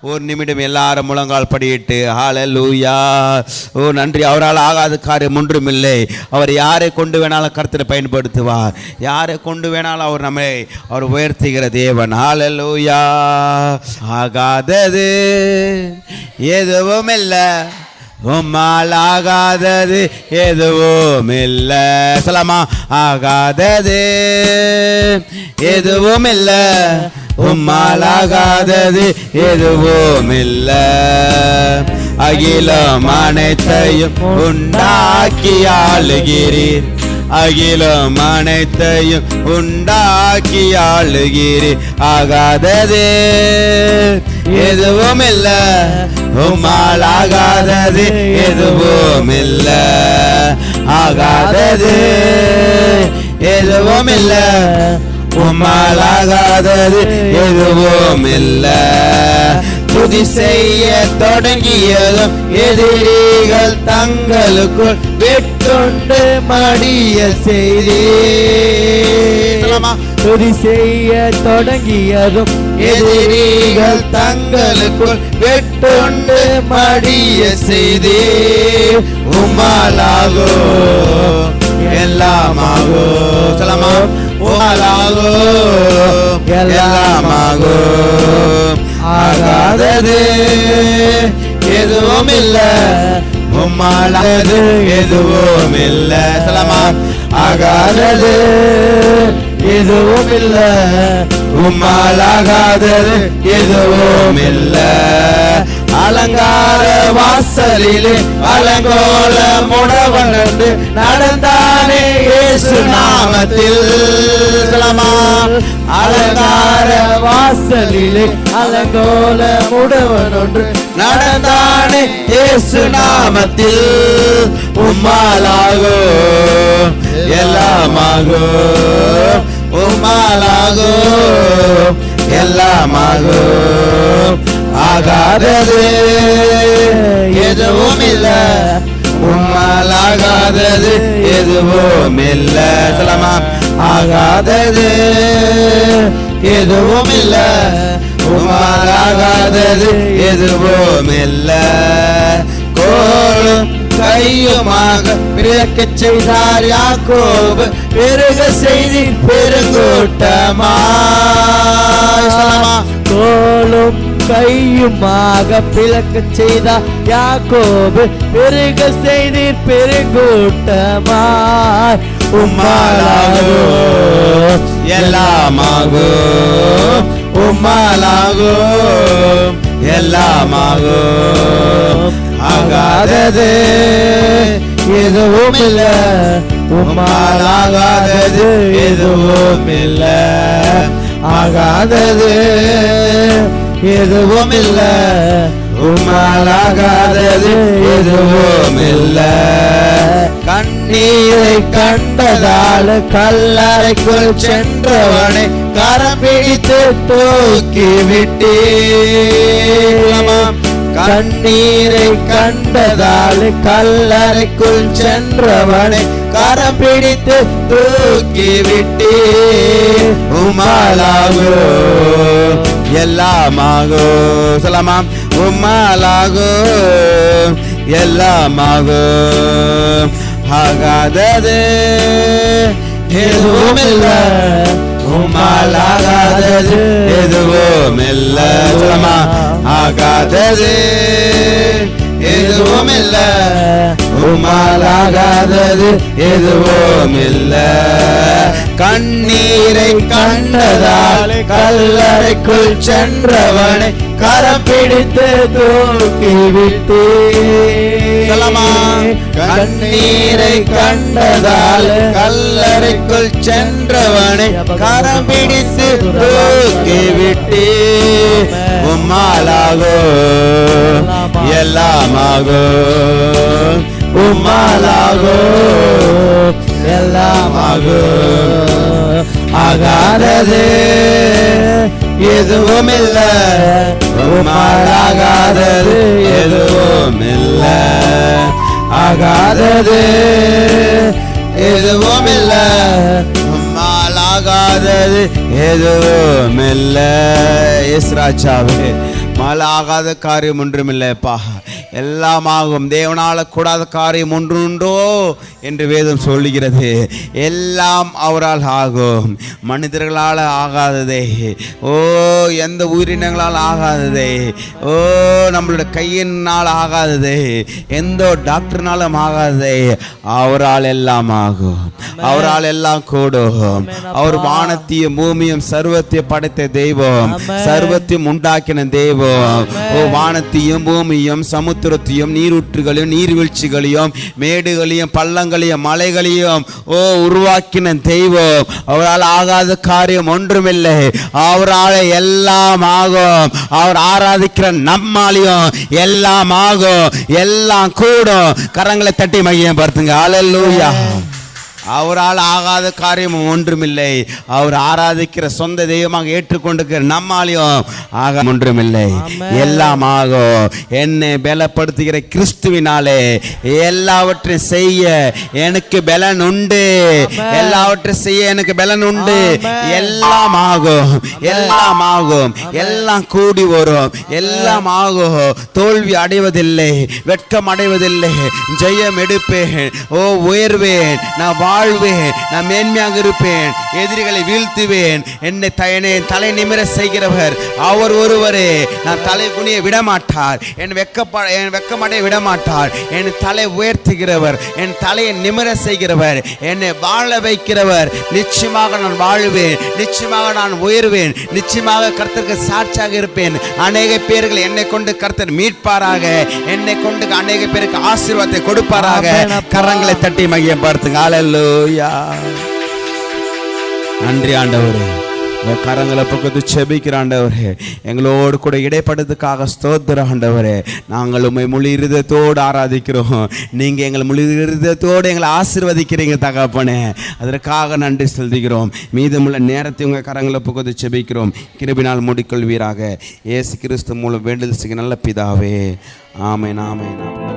ஒரு நிமிடம் எல்லாரும் முழங்கால் படியிட்டு ஹalleluya. ஓ நன்றி. அவரால் ஆகாத காரியம் ஒன்றுமில்லை அவர் யாரை கொண்டு வேணாலும் கருத்தில் பயன்படுத்துவார். யாரை கொண்டு வேணாலும் அவர் நம்மை அவர் உயர்த்துகிற தேவன். ஹalleluya. ஆகாதது எதுவும் இல்லை உம்மால் ஆகாதது எதுவும் இல்லை சொல்லமா? ஆகாதது எதுவும் இல்லை உம்மால் ஆகாதது எதுவும் இல்லை அகிலம் அனைத்தையும் உண்டாக்கி ஆளுகிறீர். அகிலம் அனைத்தையும் உண்டாக்கி ஆளுகிறீர். ஆகாதது எதுவும் இல்லை உம்மால் ஆகாதது எதுவும் இல்ல ஆகாதது எதுவும் இல்ல உம்மால் ஆகாதது எதுவும் இல்ல துதி செய்ய தொடங்கியதும் எதிரிகள் தங்களுக்குள் வெட்டுண்டு மடிய செய்தி. துதி செய்ய தொடங்கியதும் எதிரிகள் தங்களுக்குள் வெட்டுண்டு மடிய செய்தே. உமாலாகோ எல்லாமாகோ சொல்லமா உமாலாகோ எல்லாமாகோ. ஆகாதது எதுவும் இல்ல உம்மாலாது எதுவும் இல்ல சொல்லமா ஆகாதது எதுவும் இல்லை உம்மாலாகாதது எதுவும் இல்ல அலங்கார வாசலிலே அலங்கோல முடவனண்டு நடந்தானே இயேசு நாமத்தில். அலங்கார வாசலிலே அலங்கோல முடவன் ஒன்று நடந்தானே இயேசு நாமத்தில். உம்மாலாகோ எல்லாமாகோ. உம்மாலாகோ எல்லாமாகோ ஆகாதது எதுவும் இல்ல உம்மால் ஆகாதது எதுவும் இல்ல சொல்லமா ஆகாதது எதுவும் இல்ல உம்மால் ஆகாதது எதுவும் இல்ல கோலும் கையுமாக பிறக்கச் செய்தார் யாக்கோபு. பெருக செய்தி பெருங்கூட்டமா சொல்லமா தோளும் கையுமாக பிளக்க செய்தார் யாக்கோபு. பெருக செய்தி பெருங்கூட்டமாய். உம்மாலாகோ எல்லாமாகோ உம்மாலாகோ எல்லாமாகும். ஆகாதது எதுவும் இல்லை இல்ல உம்மாலாகாதது எதுவும் இல்லை ஆகாதது எதுவும் இல்லை இல்ல உம்மாலாகாதது எதுவும் இல்லை கண்ணீரை கண்டதால் கல்லறைக்குள் சென்றவனை கரம் பிடித்து தூக்கி விட்டீர். கண்ணீரை கண்டதால் கல்லறைக்குள் சென்றவனை கரம் பிடித்து தூக்கி விட்டே உமாலாகோ எல்லாமாகோ சொல்லமாம் உமாலாகோ எல்லாமாகோ. ஆகாதது எதுவும் இல்லை. உம்மால் ஆகாதது எதுவும் இல்ல. சொல்லமா ஆகாதது எதுவும் இல்ல. உம்மால் ஆகாதது எதுவும் இல்ல. கண்ணீரை கண்டதால் கல்லறைக்குள் சென்றவனை கரம் பிடித்து தூக்கி விட்டு சொல்லமா கண்ணீரை கண்டதால் கல்லறைக்குள் சென்றவனை கரம் பிடித்து தூக்கி விட்டு உம்மாலாகோ எல்லாமாகோ உம்மாலாகோ எல்லாமாகோ ஆகாதது எதுவும் இல்லை உம்மாலாகாதது எதுவும் இல்லை ஆகாதது. எதுவும் இல்ல நம்மால் ஆகாதது எதுவும் இல்ல எஸ் ராஜாவே மழை ஆகாத காரியம் ஒன்றுமில்லைப்பா. எல்லாம் ஆகும் தேவனால கூடாத காரியம் ஒன்றுண்டோ என்று வேதம் சொல்லுகிறது. எல்லாம் அவரால் ஆகும். மனிதர்களால் ஆகாததே. ஓ எந்த உயிரினங்களால் ஆகாததே. ஓ நம்மளோட கையினால் ஆகாததே. எந்த டாக்டர்னாலும் ஆகாததே. அவரால் எல்லாம் ஆகும். அவரால் எல்லாம் கூடும். அவர் வானத்தையும் பூமியும் சர்வத்தையும் படைத்த தெய்வம். சர்வத்தையும் உண்டாக்கின தெய்வம். ஓ வானத்தையும் பூமியும் சமுத்திரத்தையும் நீரூற்றுகளையும் நீர்வீழ்ச்சிகளையும் மேடுகளையும் பள்ளங்களையும் மலைகளையும் ஓ உருவாக்கின தெய்வம். அவரால் ஆகாத காரியம் ஒன்றுமில்லை. அவரால் எல்லாம் ஆகும். அவர் ஆராதிக்கிற நம்மாலையும் எல்லாம் ஆகும். எல்லாம் கூடும். கரங்களை தட்டி மையம் பார்த்துங்க அலல்லூயா அவரால் ஆகாத காரியம் ஒன்றுமில்லை. அவர் ஆராதிக்கிற சொந்த தெய்வமாக ஏற்றுக்கொண்டிருக்கிற நம்மாலையும் ஆக ஒன்றுமில்லை. எல்லாம் ஆகும். என்னை பலப்படுத்துகிற கிறிஸ்துவினாலே எல்லாவற்றையும் செய்ய எனக்கு பலன் உண்டு. எல்லாவற்றையும் செய்ய எனக்கு பலன் உண்டு. எல்லாம் ஆகும். எல்லாம் ஆகும். எல்லாம் கூடி வரும். எல்லாம் ஆகும். தோல்வி அடைவதில்லை. வெட்கம் அடைவதில்லை. ஜெயம் எடுப்பேன். ஓ உயர்வேன். நான் வாழ்வேன். நான் மேன்மையாக இருப்பேன். எதிரிகளை வீழ்த்துவேன். என்னை த- என்னை தலை நிமிர செய்கிறவர். அவர் ஒருவரே. நான் தலை குனிய விடமாட்டார். என் வெக்கப்ப என் வெக்கமடைய விடமாட்டார். என் தலை உயர்த்துகிறவர். என் தலையை நிமிர செய்கிறவர். என்னை வாழ வைக்கிறவர். நிச்சயமாக நான் வாழ்வேன். நிச்சயமாக நான் உயர்வேன். நிச்சயமாக கர்த்தருக்கு சாட்சியாக இருப்பேன். அநேக பேர்கள் என்னை கொண்டு கர்த்தர் மீட்பாராக. என்னை கொண்டு அநேக பேருக்கு ஆசீர்வாதத்தை கொடுப்பாராக. கரங்களை தட்டி மையம் பார்த்துங்க அல்லேலூயா நன்றி ஆண்டவரே. கரங்களை பக்கத்து செபிக்கிற ஆண்டவரே. எங்களோடு கூட இடைப்பட்டதுக்காக ஸ்தோத்திர ஆண்டவரே. நாங்கள் உண்மை முழு இருதயத்தோடு ஆராதிக்கிறோம். நீங்கள் எங்களை முழு இருதயத்தோடு எங்களை ஆசிர்வதிக்கிறீங்க தகப்பனே. அதற்காக நன்றி செலுத்துகிறோம். மீதமுள்ள நேரத்தை உங்கள் கரங்களை பக்கத்து செபிக்கிறோம். கிருபினால் மூடிக்கொள்வீராக. ஏசு கிறிஸ்து மூலம் வேண்டுதல் செய்ய நல்ல பிதாவே. ஆமேன் ஆமேன் ஆமென்.